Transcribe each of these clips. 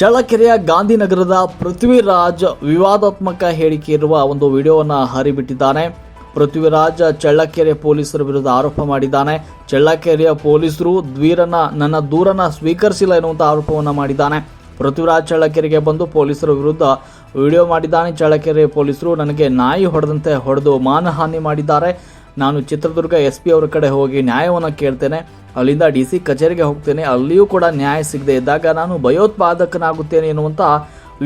ಚಳ್ಳಕೆರೆಯ ಗಾಂಧಿನಗರದ ಪೃಥ್ವಿರಾಜ್ ವಿವಾದಾತ್ಮಕ ಹೇಳಿಕೆ ಇರುವ ಒಂದು ವಿಡಿಯೋವನ್ನು ಹರಿಬಿಟ್ಟಿದ್ದಾನೆ. ಪೃಥ್ವಿರಾಜ್ ಚಳ್ಳಕೆರೆ ಪೊಲೀಸರ ವಿರುದ್ಧ ಆರೋಪ ಮಾಡಿದ್ದಾನೆ. ಚಳ್ಳಕೆರೆಯ ಪೊಲೀಸರು ದ್ವೀರನ ನನ್ನ ದೂರನ ಸ್ವೀಕರಿಸಿಲ್ಲ ಎನ್ನುವಂಥ ಆರೋಪವನ್ನು ಮಾಡಿದ್ದಾನೆ. ಪೃಥ್ವಿರಾಜ್ ಚಳ್ಳಕೆರೆಗೆ ಬಂದು ಪೊಲೀಸರ ವಿರುದ್ಧ ವಿಡಿಯೋ ಮಾಡಿದ್ದಾನೆ. ಚಳ್ಳಕೆರೆ ಪೊಲೀಸರು ನನಗೆ ನಾಯಿ ಹೊಡೆದಂತೆ ಹೊಡೆದು ಮಾನಹಾನಿ ಮಾಡಿದ್ದಾರೆ. ನಾನು ಚಿತ್ರದುರ್ಗ ಎಸ್ ಪಿ ಅವರ ಕಡೆ ಹೋಗಿ ನ್ಯಾಯವನ್ನು ಕೇಳ್ತೇನೆ. ಅಲ್ಲಿಂದ ಡಿ ಸಿ ಕಚೇರಿಗೆ ಹೋಗ್ತೇನೆ. ಅಲ್ಲಿಯೂ ಕೂಡ ನ್ಯಾಯ ಸಿಗದೆ ಇದ್ದಾಗ ನಾನು ಭಯೋತ್ಪಾದಕನಾಗುತ್ತೇನೆ ಎನ್ನುವಂಥ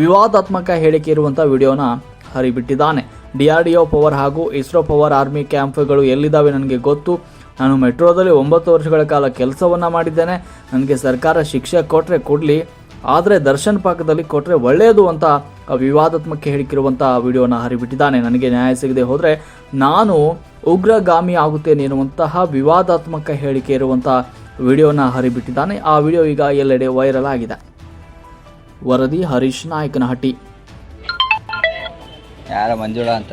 ವಿವಾದಾತ್ಮಕ ಹೇಳಿಕೆ ಇರುವಂಥ ವಿಡಿಯೋನ ಹರಿಬಿಟ್ಟಿದ್ದಾನೆ. D R D O power ಹಾಗೂ ಇಸ್ರೋ ಪವರ್ ಆರ್ಮಿ ಕ್ಯಾಂಪ್ಗಳು ಎಲ್ಲಿದ್ದಾವೆ ನನಗೆ ಗೊತ್ತು. ನಾನು ಮೆಟ್ರೋದಲ್ಲಿ ಒಂಬತ್ತು ವರ್ಷಗಳ ಕಾಲ ಕೆಲಸವನ್ನು ಮಾಡಿದ್ದೇನೆ. ನನಗೆ ಸರ್ಕಾರ ಶಿಕ್ಷೆ ಕೊಟ್ಟರೆ ಕೊಡಲಿ. ಆದರೆ ದರ್ಶನ್ ಪಾಕದಲ್ಲಿ ಕೊಟ್ಟರೆ ಒಳ್ಳೆಯದು ಅಂತ ವಿವಾದಾತ್ಮಕ ಹೇಳಿಕಿರುವಂಥ ವಿಡಿಯೋನ ಹರಿಬಿಟ್ಟಿದ್ದಾನೆ. ನನಗೆ ನ್ಯಾಯ ಸಿಗದೆ ಹೋದರೆ ನಾನು ಉಗ್ರಗಾಮಿ ಆಗುತ್ತೇನೆ ಎನ್ನುವಂತಹ ವಿವಾದಾತ್ಮಕ ಹೇಳಿಕೆ ಇರುವಂಥ ವಿಡಿಯೋನ ಹರಿಬಿಟ್ಟಿದ್ದಾನೆ. ಆ ವಿಡಿಯೋ ಈಗ ಎಲ್ಲೆಡೆ ವೈರಲ್ ಆಗಿದೆ. ವರದಿ ಹರೀಶ್ ನಾಯಕನಹಟ್ಟಿ. ಯಾರ ಮಂಜುಳ ಅಂತ?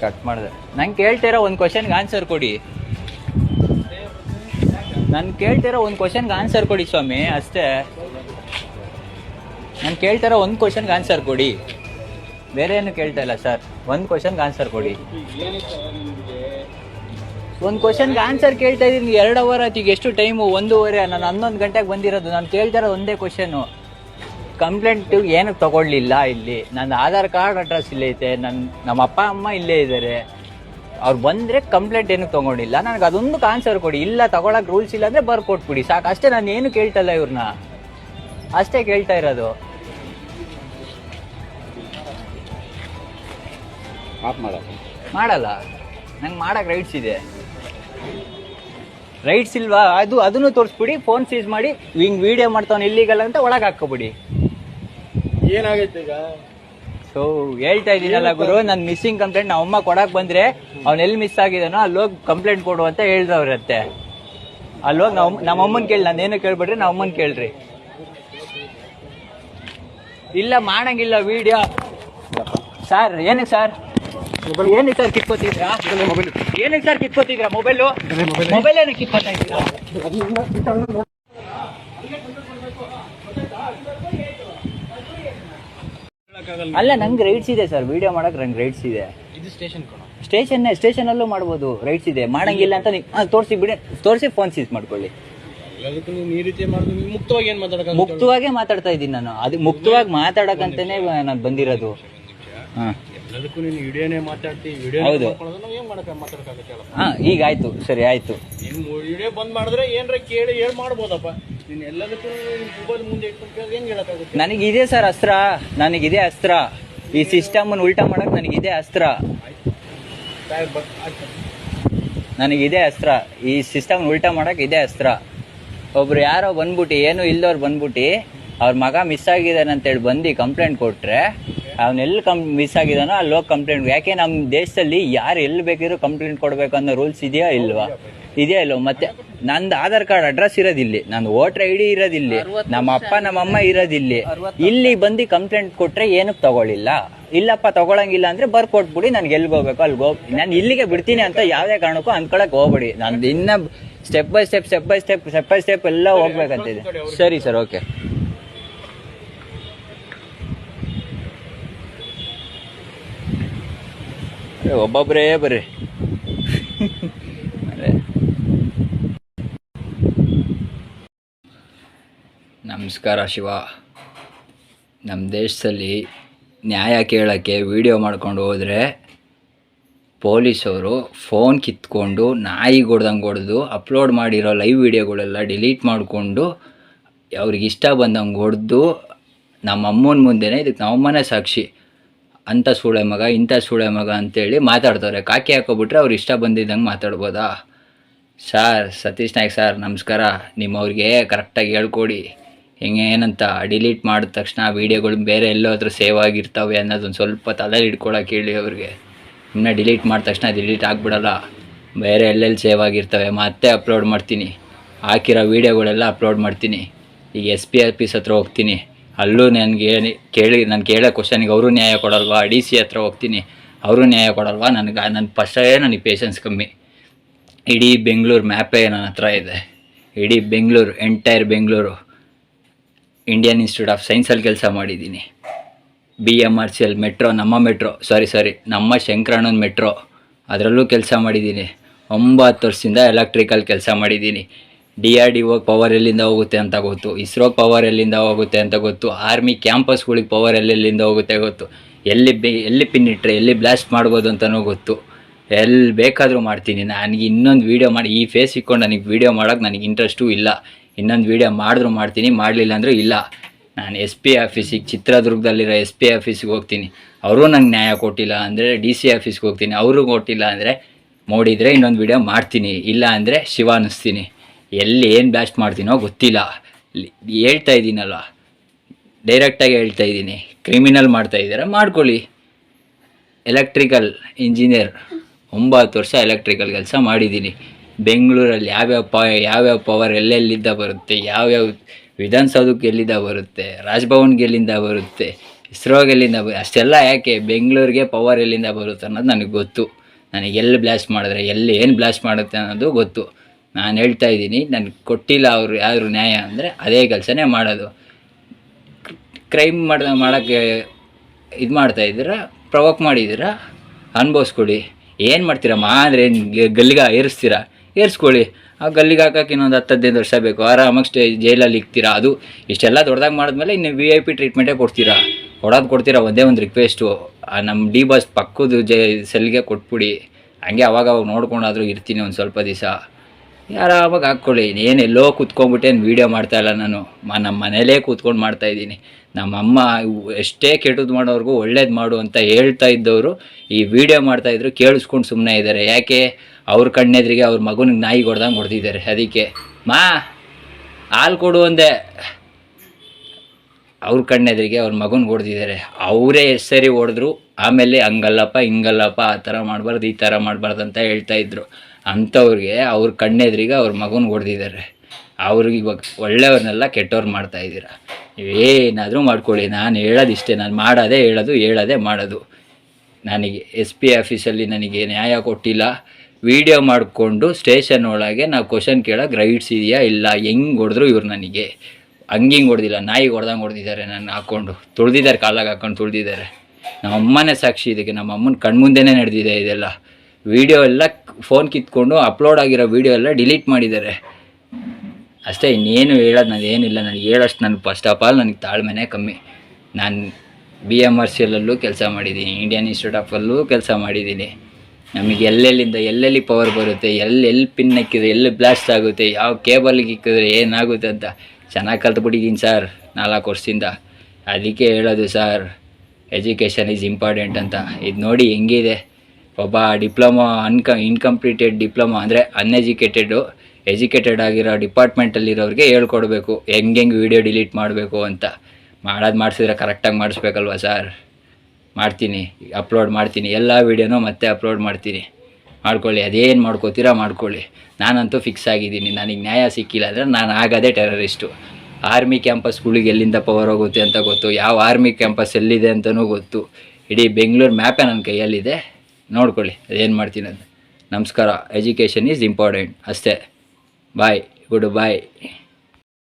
ಕಟ್ ಮಾಡಿದೆ. ನಂಗೆ ಕೇಳ್ತಿರೋ ಒಂದು ಕ್ವಶನ್ಗೆ ಆನ್ಸರ್ ಕೊಡಿ. ನಾನು ಕೇಳ್ತಿರೋ ಒಂದು ಕ್ವಶನ್ಗೆ ಆನ್ಸರ್ ಕೊಡಿ ಸ್ವಾಮಿ, ಅಷ್ಟೇ. ನಾನು ಕೇಳ್ತಾರ ಒಂದು ಕ್ವಶನ್ಗೆ ಆನ್ಸರ್ ಕೊಡಿ. ಬೇರೆ ಏನು ಕೇಳ್ತಾ ಇಲ್ಲ ಸರ್ ಒಂದು ಕ್ವಶನ್ಗೆ ಆನ್ಸರ್ ಕೊಡಿ. ಒಂದು ಕ್ವಶನ್ಗೆ ಆನ್ಸರ್ ಕೇಳ್ತಾ ಇದ್ದೀನಿ. ಎರಡು ಅವರ್ ಆಯ್ತು, ಈಗ ಎಷ್ಟು ಟೈಮು ಒಂದೂವರೆ. ನಾನು ಹನ್ನೊಂದು ಗಂಟೆಗೆ ಬಂದಿರೋದು. ನಾನು ಕೇಳ್ತಾ ಒಂದೇ ಕ್ವಶನು ಕಂಪ್ಲೇಂಟ್ ಏನಕ್ಕೆ ತಗೊಳ್ಳಿಲ್ಲ ಇಲ್ಲಿ. ನನ್ನ ಆಧಾರ್ ಕಾರ್ಡ್ ಅಡ್ರೆಸ್ ಇಲ್ಲೇ ಐತೆ. ನನ್ನ ನಮ್ಮ ಅಪ್ಪ, ಅಮ್ಮ ಇಲ್ಲೇ ಇದ್ದಾರೆ ಅವ್ರು ಬಂದರೆ ಕಂಪ್ಲೇಂಟ್ ಏನಕ್ಕೆ ತೊಗೊಂಡಿಲ್ಲ. ನನಗೆ ಅದೊಂದು ಆನ್ಸರ್ ಕೊಡಿ. ಇಲ್ಲ ತಗೊಳಕ್ಕೆ ರೂಲ್ಸ್ ಇಲ್ಲ ಅಂದರೆ ಬರ್ಕೊಟ್ಬಿಡಿ. ಸಾಕು. ಅಷ್ಟೇ ನಾನು ಏನು ಕೇಳ್ತಲ್ಲ ಇವ್ರನ್ನ ಅಷ್ಟೇ ಕೇಳ್ತಾ ಇರೋದು. ಆಫ್ ಮಾಡೋದು ಮಾಡಲ್ಲ. ನಂಗೆ ಮಾಡಕ್ಕೆ ರೈಟ್ಸ್ ಇದೆ. ರೈಟ್ಸ್ ಇಲ್ವಾ? ಅದು ಅದನ್ನು ತೋರಿಸ್ಬಿಡಿ ಫೋನ್ ಸೀಸ್ ಮಾಡಿ ಹಿಂಗೆ ವಿಡಿಯೋ ಮಾಡ್ತಾವ್ನು ಇಲ್ಲಿಗಲ್ಲ ಅಂತ ಒಳಗೆ ಹಾಕೋಬಿಡಿ ಏನಾಗೈತೆ ಈಗ? ಸೊ ಹೇಳ್ತಾ ಇದ್ದೀನಲ್ಲ ಗುರು ನನ್ನ ಮಿಸ್ಸಿಂಗ್ ಕಂಪ್ಲೇಂಟ್ ನಮ್ಮ ಅಮ್ಮ ಕೊಡಕ್ಕೆ ಬಂದ್ರೆ ಅವ್ನು ಎಲ್ಲಿ ಮಿಸ್ ಆಗಿದಾನೋ ಅಲ್ಲಿ ಹೋಗಿ ಕಂಪ್ಲೇಂಟ್ ಕೊಡು ಅಂತ ಹೇಳ್ದವ್ರತ್ತೆ ಅಲ್ಲಿ ಹೋಗಿ ನಾವು ನಮ್ಮ ಅಮ್ಮನ ಕೇಳಿ ನಾನು ಏನು ಕೇಳ್ಬಿಡ್ರಿ ನಮ್ಮ ಅಮ್ಮನ ಕೇಳ್ರಿ. ಇಲ್ಲ ಮಾಡಂಗಿಲ್ಲ ವಿಡಿಯೋ ಸರ್ ಏನಕ್ಕೆ ಸರ್ ಏನಕ್ಕೆ ಸರ್ ಕಿತ್ಕೋತಿದ್ರಾ? ಏನಕ್ಕೆ ಸರ್ ಕಿತ್ಕೋತಿದ್ರಾ? ಮೊಬೈಲು ಮೊಬೈಲ್ ಏನಕ್ಕೆ ಕಿತ್ಕೋತಾ ಇದ್ದೀರಾ ಅಲ್ಲ ನಂಗೆ ರೈಟ್ಸ್ ಇದೆ ಸರ್. ವಿಡಿಯೋ ಮಾಡಕ್ ನಂಗೆ ರೈಟ್ಸ್ ಇದೆ. ಇದು ಸ್ಟೇಷನ್ ಸ್ಟೇಷನ್ ಸ್ಟೇಷನ್ ಅಲ್ಲೂ ಮಾಡ್ಬೋದು. ರೈಟ್ಸ್ ಇದೆ. ಮಾಡಂಗಿಲ್ಲ ಅಂತ ನೀವು ತೋರಿಸಿ ಬಿಡಿ. ತೋರಿಸಿ ಫೋನ್ ಸೀಸ್ ಮಾಡ್ಕೊಳ್ಳಿ. ಮುಕ್ತವಾಗಿ ಏನು ಮಾತಾಡಕ ಮುಕ್ತವಾಗೇ ಮಾತಾಡ್ತಾ ಇದ್ದೀನಿ ನಾನು. ಅದು ಮುಕ್ತವಾಗಿ ಮಾತಾಡಕಂತಾನೆ ನಾನು ಬಂದಿರೋದು. ಹಾಂ. ಎಲ್ಲದಕ್ಕೂ ನೀನು ವಿಡಿಯೋನೇ ಮಾತಾಡ್ತಿ ವಿಡಿಯೋ ಹೌದು. ನಾವು ಏನು ಮಾಡಕ ಮಾತಾಡಕ್ಕಾಗತ್ತೆ ಹೇಳು ಹಾಂ ಈಗ ಆಯ್ತು ಸರಿ ಆಯ್ತು. ನೀನು ವಿಡಿಯೋ ಬಂದ್ ಮಾಡಿದ್ರೆ ಏನ್ರ ಕೇಳಿ ಹೇಳಿ ಮಾಡ್ಬೋದಪ್ಪ. ನೀನು ಎಲ್ಲದಕ್ಕೂ ಮೊಬೈಲ್ ಮುಂದೆ ಇಟ್ಕೊಂಡು ಕೇಳಿದ್ರೆ ಹೆಂಗೆ ಹೇಳಕ್ಕಾಗುತ್ತೆ? ನನಗಿದೆ ಸರ್ ಅಸ್ತ್ರ ನನಗಿದೆ ಅಸ್ತ್ರ. ಈ ಸಿಸ್ಟಮನ್ನು ಉಲ್ಟಾ ಮಾಡಕ್ ನನಗಿದೆ ಅಸ್ತ್ರ. ಟೈರ್ ಇದೆ ಆಯ್ತು. ನನಗಿದೆ ಅಸ್ತ್ರ. ಈ ಸಿಸ್ಟಮ್ ಉಲ್ಟಾ ಮಾಡಕ್ ಇದೆ ಅಸ್ತ್ರ. ಒಬ್ರು ಯಾರೋ ಬಂದ್ಬಿಟ್ಟು ಏನು ಇಲ್ದವ್ರು ಬಂದ್ಬಿಟ್ಟು ಅವ್ರ ಮಗ ಮಿಸ್ ಆಗಿದ್ದಾನೆ ಅಂತೇಳಿ ಬಂದು ಕಂಪ್ಲೇಂಟ್ ಕೊಟ್ರೆ ಅವನೆಲ್ಲಿ ಕಂ ಮಿಸ್ ಆಗಿದಾನೋ ಅಲ್ಲಿ ಹೋಗಿ ಕಂಪ್ಲೇಂಟ್ ಯಾಕೆ ನಮ್ಮ ದೇಶದಲ್ಲಿ ಯಾರು ಎಲ್ಲಿ ಬೇಕಿದ್ರು ಕಂಪ್ಲೇಂಟ್ ಕೊಡಬೇಕು ಅನ್ನೋ ರೂಲ್ಸ್ ಇದೆಯಾ ಇಲ್ವಾ? ಇದೆಯಾ ಇಲ್ವ? ಮತ್ತೆ ನಂದು ಆಧಾರ್ ಕಾರ್ಡ್ ಅಡ್ರೆಸ್ ಇರೋದಿಲ್ಲಿ. ನಂದು ವೋಟರ್ ಐ ಡಿ ಇರೋದಿಲ್ಲಿ. ನಮ್ಮ ಅಪ್ಪ ನಮ್ಮ ಅಮ್ಮ ಇರೋದಿಲ್ಲಿ. ಇಲ್ಲಿ ಬಂದು ಕಂಪ್ಲೇಂಟ್ ಕೊಟ್ರೆ ಏನಕ್ಕೆ ತಗೊಳ್ಳಿಲ್ಲ? ಇಲ್ಲಪ್ಪ ತಗೊಳಂಗಿಲ್ಲ ಅಂದ್ರೆ ಬರ್ಕೊಟ್ಬಿಡಿ ನನ್ಗೆ ಎಲ್ಲಿಗೆ ಹೋಗ್ಬೇಕು? ಅಲ್ಲಿಗೆ ಹೋಗಿ ನಾನು ಇಲ್ಲಿಗೆ ಬಿಡ್ತೀನಿ ಅಂತ ಯಾವುದೇ ಕಾರಣಕ್ಕೂ ಅಂದ್ಕೊಳಕ್ಕೆ ಹೋಗ್ಬೇಡಿ. ನಾನು ಇನ್ನ step by step step by step step by step ಎಲ್ಲ ಹೋಗ್ಬೇಕಂತಿದೆ. ಸರಿ ಸರ್ ಓಕೆ. ಒಬ್ಬೊಬ್ಬರೇ ಬರ್ರಿ. ನಮಸ್ಕಾರ ಶಿವ. ನಮ್ಮ ದೇಶದಲ್ಲಿ ನ್ಯಾಯ ಕೇಳೋಕ್ಕೆ ವಿಡಿಯೋ ಮಾಡ್ಕೊಂಡು ಹೋದರೆ ಪೊಲೀಸವರು ಫೋನ್ ಕಿತ್ಕೊಂಡು ನಾಯಿ ಹೊಡ್ದಂಗೆ ಹೊಡೆದು ಅಪ್ಲೋಡ್ ಮಾಡಿರೋ ಲೈವ್ ವಿಡಿಯೋಗಳೆಲ್ಲ ಡಿಲೀಟ್ ಮಾಡಿಕೊಂಡು ಅವ್ರಿಗೆ ಇಷ್ಟ ಬಂದಂಗೆ ಹೊಡೆದು ನಮ್ಮ ಅಮ್ಮನ ಮುಂದೆನೇ ಇದಕ್ಕೆ ನಮ್ಮಮ್ಮನೇ ಸಾಕ್ಷಿ. ಅಂಥ ಸೂಳೆ ಮಗ, ಇಂಥ ಸೂಳೆ ಮಗ ಅಂತೇಳಿ ಮಾತಾಡ್ತಾರೆ. ಕಾಕಿ ಹಾಕೋಬಿಟ್ರೆ ಅವ್ರು ಇಷ್ಟ ಬಂದಿದ್ದಂಗೆ ಮಾತಾಡ್ಬೋದಾ? ಸರ್, ಸತೀಶ್ ನಾಯ್ಕ್ ಸರ್, ನಮಸ್ಕಾರ. ನಿಮ್ಮವ್ರಿಗೆ ಕರೆಕ್ಟಾಗಿ ಹೇಳ್ಕೊಡಿ. ಹೆಂಗೆ ಏನಂತ ಡಿಲೀಟ್ ಮಾಡಿದ ತಕ್ಷಣ ವೀಡಿಯೋಗಳು ಬೇರೆ ಎಲ್ಲೋ ಹತ್ರ ಸೇವ್ ಆಗಿರ್ತವೆ ಅನ್ನೋದೊಂದು ಸ್ವಲ್ಪ ತಲೆ ಇಟ್ಕೊಳಕ್ಕೆ ಹೇಳಿ ಅವ್ರಿಗೆ. ಇನ್ನು ಡಿಲೀಟ್ ಮಾಡಿದ ತಕ್ಷಣ ಡಿಲೀಟ್ ಆಗಿಬಿಡಲ್ಲ. ಬೇರೆ ಎಲ್ಲೆಲ್ಲಿ ಸೇವ್ ಆಗಿರ್ತವೆ ಮತ್ತೆ ಅಪ್ಲೋಡ್ ಮಾಡ್ತೀನಿ. ಹಾಕಿರೋ ವೀಡಿಯೋಗಳೆಲ್ಲ ಅಪ್ಲೋಡ್ ಮಾಡ್ತೀನಿ. ಈಗ ಎಸ್ ಪಿ ಆಫೀಸ್ ಹತ್ರ ಹೋಗ್ತೀನಿ. ಅಲ್ಲೂ ನನಗೆ ಕೇಳಿ, ನಾನು ಕೇಳೋ ಕ್ವಶನಿಗೆ ಅವರು ನ್ಯಾಯ ಕೊಡಲ್ವಾ? ಡಿ ಸಿ ಹತ್ರ ಹೋಗ್ತೀನಿ, ಅವರು ನ್ಯಾಯ ಕೊಡಲ್ವಾ? ನನಗೆ ನನ್ನ ಫಸ್ಟೇ ನನಗೆ ಪೇಷನ್ಸ್ ಕಮ್ಮಿ. ಇಡೀ ಬೆಂಗಳೂರು ಮ್ಯಾಪೇ ನನ್ನ ಹತ್ರ ಇದೆ. ಇಡೀ Bengaluru entire Bengaluru Indian Institute of ಸೈನ್ಸಲ್ಲಿ ಕೆಲಸ ಮಾಡಿದ್ದೀನಿ B M R C L metro ನಮ್ಮ ಮೆಟ್ರೋ ಸಾರಿ ಸಾರಿ ನಮ್ಮ ಶಂಕರಣ್ಣನ ಮೆಟ್ರೋ ಅದರಲ್ಲೂ ಕೆಲಸ ಮಾಡಿದ್ದೀನಿ ಒಂಬತ್ತು ವರ್ಷದಿಂದ ಎಲೆಕ್ಟ್ರಿಕಲ್ ಕೆಲಸ ಮಾಡಿದ್ದೀನಿ ಡಿ ಆರ್ ಡಿ ಓಗೆ ಪವರ್ ಎಲ್ಲಿಂದ ಹೋಗುತ್ತೆ ಅಂತ ಗೊತ್ತು. ಇಸ್ರೋಗೆ ಪವರ್ ಎಲ್ಲಿಂದ ಹೋಗುತ್ತೆ ಅಂತ ಗೊತ್ತು. ಆರ್ಮಿ ಕ್ಯಾಂಪಸ್ಗಳಿಗೆ ಪವರ್ ಎಲ್ಲೆಲ್ಲಿಂದ ಹೋಗುತ್ತೆ ಗೊತ್ತು. ಎಲ್ಲಿ ಎಲ್ಲಿ ಪಿನ್ ಇಟ್ಟರೆ ಎಲ್ಲಿ ಬ್ಲಾಸ್ಟ್ ಮಾಡ್ಬೋದು ಅಂತಲೂ ಗೊತ್ತು. ಎಲ್ಲಿ ಬೇಕಾದರೂ ಮಾಡ್ತೀನಿ. ನನಗೆ ಇನ್ನೊಂದು ವೀಡಿಯೋ ಮಾಡಿ, ಈ ಫೇಸ್ ಇಕ್ಕೊಂಡು ನನಗೆ ವೀಡಿಯೋ ಮಾಡೋಕ್ಕೆ ನನಗೆ ಇಂಟ್ರೆಸ್ಟು ಇಲ್ಲ. ಇನ್ನೊಂದು ವೀಡಿಯೋ ಮಾಡಿದ್ರೂ ಮಾಡ್ತೀನಿ, ಮಾಡಲಿಲ್ಲ ಅಂದರೂ ಇಲ್ಲ. ನಾನು ಎಸ್ ಪಿ ಆಫೀಸಿಗೆ ಚಿತ್ರದುರ್ಗದಲ್ಲಿರೋ ಎಸ್ ಪಿ ಆಫೀಸಿಗೆ ಹೋಗ್ತೀನಿ. ಅವರು ನಂಗೆ ನ್ಯಾಯ ಕೊಟ್ಟಿಲ್ಲ ಅಂದರೆ ಡಿ ಸಿ ಆಫೀಸ್ಗೆ ಹೋಗ್ತೀನಿ. ಅವರು ಕೊಟ್ಟಿಲ್ಲ ಅಂದರೆ ನೋಡಿದರೆ ಇನ್ನೊಂದು ವೀಡಿಯೋ ಮಾಡ್ತೀನಿ. ಇಲ್ಲ ಅಂದರೆ ಶಿವ ಅನ್ನಿಸ್ತೀನಿ ಎಲ್ಲಿ ಏನು ಬ್ಲಾಸ್ಟ್ ಮಾಡ್ತೀನೋ ಗೊತ್ತಿಲ್ಲ. ಹೇಳ್ತಾ ಇದ್ದೀನಲ್ಲ. ಡೈರೆಕ್ಟಾಗಿ ಹೇಳ್ತಾ ಇದ್ದೀನಿ. ಕ್ರಿಮಿನಲ್ ಮಾಡ್ತಾ ಇದ್ದೀರ? ಮಾಡ್ಕೊಳ್ಳಿ. ಎಲೆಕ್ಟ್ರಿಕಲ್ ಇಂಜಿನಿಯರ್ ಒಂಬತ್ತು ವರ್ಷ ಎಲೆಕ್ಟ್ರಿಕಲ್ ಕೆಲಸ ಮಾಡಿದ್ದೀನಿ. ಬೆಂಗಳೂರಲ್ಲಿ ಯಾವ್ಯಾವ ಪ, ಯಾವ್ಯಾವ ಪವರ್ ಎಲ್ಲೆಲ್ಲಿಂದ ಬರುತ್ತೆ? ಯಾವ್ಯಾವ ವಿಧಾನಸೌಧಕ್ಕೆ ಎಲ್ಲಿಂದ ಬರುತ್ತೆ? ರಾಜ್ಭವನ್ಗೆ ಎಲ್ಲಿಂದ ಬರುತ್ತೆ? ಇಸ್ರೋಗೆ ಎಲ್ಲಿಂದ ಬ, ಅಷ್ಟೆಲ್ಲ ಯಾಕೆ? ಬೆಂಗಳೂರಿಗೆ ಪವರ್ ಎಲ್ಲಿಂದ ಬರುತ್ತೆ ಅನ್ನೋದು ನನಗೆ ಗೊತ್ತು. ನನಗೆ ಎಲ್ಲಿ ಬ್ಲಾಸ್ಟ್ ಮಾಡಿದ್ರೆ, ಎಲ್ಲಿ ಏನು ಬ್ಲಾಸ್ಟ್ ಮಾಡುತ್ತೆ ಅನ್ನೋದು ಗೊತ್ತು. ನಾನು ಹೇಳ್ತಾ ಇದ್ದೀನಿ ನನಗೆ ಕೊಟ್ಟಿಲ್ಲ ಅವರು ಯಾರು ನ್ಯಾಯ ಅಂದರೆ ಅದೇ ಕೆಲಸನೇ ಮಾಡೋದು. ಕ್ರೈಮ್ ಮಾಡ, ಮಾಡೋಕ್ಕೆ ಇದು ಮಾಡ್ತಾ ಇದ್ದೀರ ಪ್ರವೋಕ್ ಮಾಡಿದ್ದೀರಾ ಅನುಭವಿಸ್ಕೊಡಿ ಏನು ಮಾಡ್ತೀರಮ್ಮ ಅಂದರೆ ಗಲ್ಲಿಗೆ ಏರಿಸ್ತೀರ? ಏರಿಸ್ಕೊಳ್ಳಿ. ಆ ಗಲ್ಲಿಗೆ ಹಾಕೋಕೆ ಇನ್ನೊಂದು ಹತ್ತು ಹದಿನೈದು ವರ್ಷ ಬೇಕು. ಆರಾಮಾಗಿ ಸ್ಟೇ, ಜೈಲಲ್ಲಿ ಇಕ್ತೀರಾ ಅದು? ಇಷ್ಟೆಲ್ಲ ದೊಡ್ಡದಾಗಿ ಮಾಡಿದ್ಮೇಲೆ ಇನ್ನು ವಿ ಐ ಪಿ ಟ್ರೀಟ್ಮೆಂಟೇ ಕೊಡ್ತೀರಾ? ಕೊಡೋದು ಕೊಡ್ತೀರಾ ಒಂದೇ ಒಂದು ರಿಕ್ವೆಸ್ಟು ನಮ್ಮ ಡಿ ಬಸ್ ಪಕ್ಕದ ಜೈ ಸೆಲ್ಗೆ ಕೊಟ್ಬಿಡಿ. ಹಂಗೆ ಅವಾಗ ಅವಾಗ ನೋಡ್ಕೊಂಡಾದರೂ ಇರ್ತೀನಿ ಒಂದು ಸ್ವಲ್ಪ ದಿವಸ. ಆರಾಮಾಗಿ ಹಾಕ್ಕೊಳ್ಳಿ. ಏನು ಎಲ್ಲೋ ಕೂತ್ಕೊಂಡ್ಬಿಟ್ಟೇನು ವೀಡಿಯೋ ಮಾಡ್ತಾ ಇಲ್ಲ ನಾನು. ಮ ನಮ್ಮ ಮನೇಲೇ ಕೂತ್ಕೊಂಡು ಮಾಡ್ತಾ ಇದ್ದೀನಿ. ನಮ್ಮ ಅಮ್ಮ ಎಷ್ಟೇ ಕೆಟ್ಟದ್ದು ಮಾಡೋರ್ಗೂ ಒಳ್ಳೇದು ಮಾಡು ಅಂತ ಹೇಳ್ತಾ ಇದ್ದವರು, ಈ ವಿಡಿಯೋ ಮಾಡ್ತಾ ಇದ್ರು, ಕೇಳಿಸ್ಕೊಂಡು ಸುಮ್ಮನೆ ಇದ್ದಾರೆ ಯಾಕೆ? ಅವ್ರ ಕಣ್ಣೆದ್ರಿಗೆ ಅವ್ರ ಮಗನಿಗೆ ನಾಯಿ ಹೊಡೆದಂಗೆ ಹೊಡೆದಿದ್ದಾರೆ. ಅದಕ್ಕೆ. ಮಾ, ಹಾಲು ಕೊಡು ಅಂದೆ. ಅವ್ರ ಕಣ್ಣೆದ್ರಿಗೆ ಅವ್ರ ಮಗನ ಹೊಡೆದಿದ್ದಾರೆ ಅವರೇ ಎಷ್ಟು ಸರಿ ಹೊಡೆದ್ರು ಆಮೇಲೆ ಹಂಗಲ್ಲಪ್ಪ, ಹಿಂಗಲ್ಲಪ್ಪ, ಆ ಥರ ಮಾಡಬಾರ್ದು, ಈ ಥರ ಮಾಡಬಾರ್ದು ಅಂತ ಹೇಳ್ತಾ ಇದ್ರು. ಅಂಥವ್ರಿಗೆ ಅವ್ರ ಕಣ್ಣೆದ್ರಿಗೆ ಅವ್ರ ಮಗನ ಹೊಡೆದಿದ್ದಾರೆ ಅವ್ರಿಗೆ ಇವಾಗ ಒಳ್ಳೆಯವ್ರನ್ನೆಲ್ಲ ಕೆಟ್ಟವ್ರು ಮಾಡ್ತಾ ಇದ್ದೀರಾ. ಏನಾದರೂ ಮಾಡ್ಕೊಳ್ಳಿ, ನಾನು ಹೇಳೋದು ಇಷ್ಟೇ ನಾನು ಮಾಡೋದೇ ಹೇಳೋದು, ಹೇಳೋದೇ ಮಾಡೋದು. ನನಗೆ ಎಸ್ ಪಿ ಆಫೀಸಲ್ಲಿ ನನಗೆ ನ್ಯಾಯ ಕೊಟ್ಟಿಲ್ಲ. ವಿಡಿಯೋ ಮಾಡಿಕೊಂಡು ಸ್ಟೇಷನ್ ಒಳಗೆ ನಾವು ಕ್ವಶನ್ ಕೇಳೋಕೆ ರೈಟ್ಸ್ ಇದೆಯಾ ಇಲ್ಲ, ಹೆಂಗೆ ಹೊಡೆದ್ರು ಇವ್ರು ನನಗೆ? ಹಂಗಿಂಗೆ ಹೊಡೆದಿಲ್ಲ, ನಾಯಿ ಹೊಡೆದಂಗೆ ಹೊಡೆದಿದ್ದಾರೆ ನನ್ನ ಹಾಕ್ಕೊಂಡು ತುಳಿದಿದ್ದಾರೆ ಕಾಲಾಗ ಹಾಕೊಂಡು ತುಳಿದಿದ್ದಾರೆ. ನಮ್ಮ ಅಮ್ಮನೇ ಸಾಕ್ಷಿ ಇದಕ್ಕೆ, ನಮ್ಮ ಅಮ್ಮನ ಕಣ್ಮುಂದೆನೇ ನಡೆದಿದೆ ಇದೆಲ್ಲ. ವೀಡಿಯೋ ಎಲ್ಲ ಫೋನ್ ಕಿತ್ಕೊಂಡು ಅಪ್ಲೋಡ್ ಆಗಿರೋ ವೀಡಿಯೋ ಎಲ್ಲ ಡಿಲೀಟ್ ಮಾಡಿದ್ದಾರೆ. ಅಷ್ಟೇ, ಇನ್ನೇನು ಹೇಳೋದು ನಾನು ಏನಿಲ್ಲ ನನಗೆ ಹೇಳೋಷ್ಟು ನನಗೆ ಫಸ್ಟ್ ಆಫ್ ಆಲ್ ನನಗೆ ತಾಳ್ಮೆನೇ ಕಮ್ಮಿ. ನಾನು ಬಿ ಎಂ ಆರ್ ಸಿ ಎಲ್ಲಲ್ಲೂ ಕೆಲಸ ಮಾಡಿದ್ದೀನಿ ಇಂಡಿಯನ್ ಇನ್ಸ್ಟಿಟ್ಯೂಟ್ ಆಫ್ ಅಲ್ಲೂ ಕೆಲಸ ಮಾಡಿದ್ದೀನಿ. ನಮಗೆ ಎಲ್ಲೆಲ್ಲಿಂದ ಎಲ್ಲೆಲ್ಲಿ ಪವರ್ ಬರುತ್ತೆ ಎಲ್ಲಿ ಎಲ್ಲಿ ಪಿನ್ ಹಾಕಿದ್ರೆ, ಎಲ್ಲಿ ಬ್ಲಾಸ್ಟ್ ಆಗುತ್ತೆ, ಯಾವ ಕೇಬಲ್ಗೆ ಇಕ್ಕಿದ್ರೆ ಏನಾಗುತ್ತೆ ಅಂತ ಚೆನ್ನಾಗಿ ಕಲ್ತ್ಬಿಟ್ಟಿದ್ದೀನಿ ಸರ್, ನಾಲ್ಕು ವರ್ಷದಿಂದ. ಅದಕ್ಕೆ ಹೇಳೋದು ಸರ್, ಎಜುಕೇಷನ್ ಈಸ್ ಇಂಪಾರ್ಟೆಂಟ್ ಅಂತ. ಇದು ನೋಡಿ ಹೆಂಗಿದೆ. ಒಬ್ಬ ಡಿಪ್ಲೊಮಾ ಅನ್ಕ, ಇನ್ಕಂಪ್ಲೀಟೆಡ್ ಡಿಪ್ಲೊಮಾ ಅಂದರೆ ಅನ್ಎಜುಕೇಟೆಡು ಎಜುಕೇಟೆಡ್ ಆಗಿರೋ ಡಿಪಾರ್ಟ್ಮೆಂಟಲ್ಲಿರೋರಿಗೆ ಹೇಳ್ಕೊಡ್ಬೇಕು ಹೆಂಗೆ ಹೆಂಗೆ ವೀಡಿಯೋ ಡಿಲೀಟ್ ಮಾಡಬೇಕು ಅಂತ. ಮಾಡೋದು ಮಾಡಿಸಿದ್ರೆ ಕರೆಕ್ಟಾಗಿ ಮಾಡಿಸ್ಬೇಕಲ್ವ ಸರ್? ಮಾಡ್ತೀನಿ, ಅಪ್ಲೋಡ್ ಮಾಡ್ತೀನಿ, ಎಲ್ಲ ವೀಡಿಯೋನೂ ಮತ್ತೆ ಅಪ್ಲೋಡ್ ಮಾಡ್ತೀನಿ. ಮಾಡ್ಕೊಳ್ಳಿ, ಅದೇನು ಮಾಡ್ಕೋತೀರಾ ಮಾಡ್ಕೊಳ್ಳಿ. ನಾನಂತೂ ಫಿಕ್ಸ್ ಆಗಿದ್ದೀನಿ, ನನಗೆ ನ್ಯಾಯ ಸಿಕ್ಕಿಲ್ಲ ಅಂದರೆ ನಾನು ಆಗೋದೇ ಟೆರರಿಸ್ಟು ಆರ್ಮಿ ಕ್ಯಾಂಪಸ್ಗಳಿಗೆ ಎಲ್ಲಿಂದ ಪವರ್ ಹೋಗುತ್ತೆ ಅಂತ ಗೊತ್ತು, ಯಾವ ಆರ್ಮಿ ಕ್ಯಾಂಪಸ್ ಎಲ್ಲಿದೆ ಅಂತಲೂ ಗೊತ್ತು. ಇಡೀ ಬೆಂಗಳೂರು ಮ್ಯಾಪೇ ನನ್ನ ಕೈಯಲ್ಲಿದೆ. ನೋಡ್ಕೊಳ್ಳಿ, ಅದೇನು ಮಾಡ್ತೀನಿ ಅದು ನಮಸ್ಕಾರ ಎಜುಕೇಷನ್ ಈಸ್ ಇಂಪಾರ್ಟೆಂಟ್ ಅಷ್ಟೇ. ಬಾಯ್ ಗುಡ್ ಬಾಯ್